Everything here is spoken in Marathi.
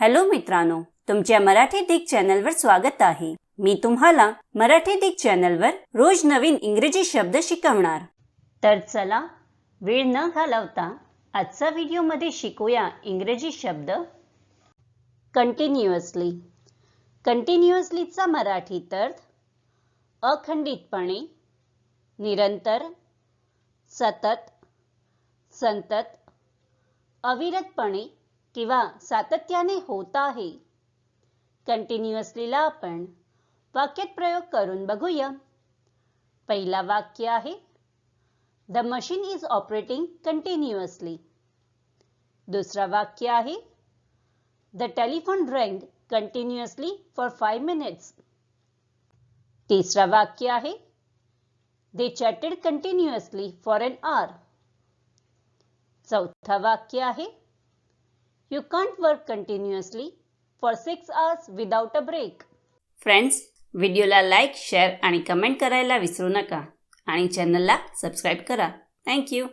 हॅलो मित्रांनो तुमच्या मराठी दिग चॅनलवर स्वागत आहे. मी तुम्हाला मराठी दिग चॅनलवर रोज नवीन इंग्रजी शब्द शिकवणार. तर चला वेळ न घालवता आजचा व्हिडिओमध्ये शिकूया इंग्रजी शब्द. कंटिन्युअसली कंटिन्युअसलीचा मराठी अर्थ अखंडितपणे निरंतर सतत संतत अविरतपणे किंवा सातत्याने होत आहे. कंटिन्युअसलीला आपण वाक्यात प्रयोग करून बघूया. पहिला वाक्य आहे the machine is operating continuously दुसरा वाक्य आहे the telephone rang continuously for five minutes तिसरा वाक्य आहे they chatted continuously for an hour चौथा वाक्य आहे you can't work continuously for six hours without a break friends व्हिडिओला लाईक शेअर आणि कमेंट करायला विसरू नका. आणि चॅनलला सबस्क्राईब करा. थँक्यू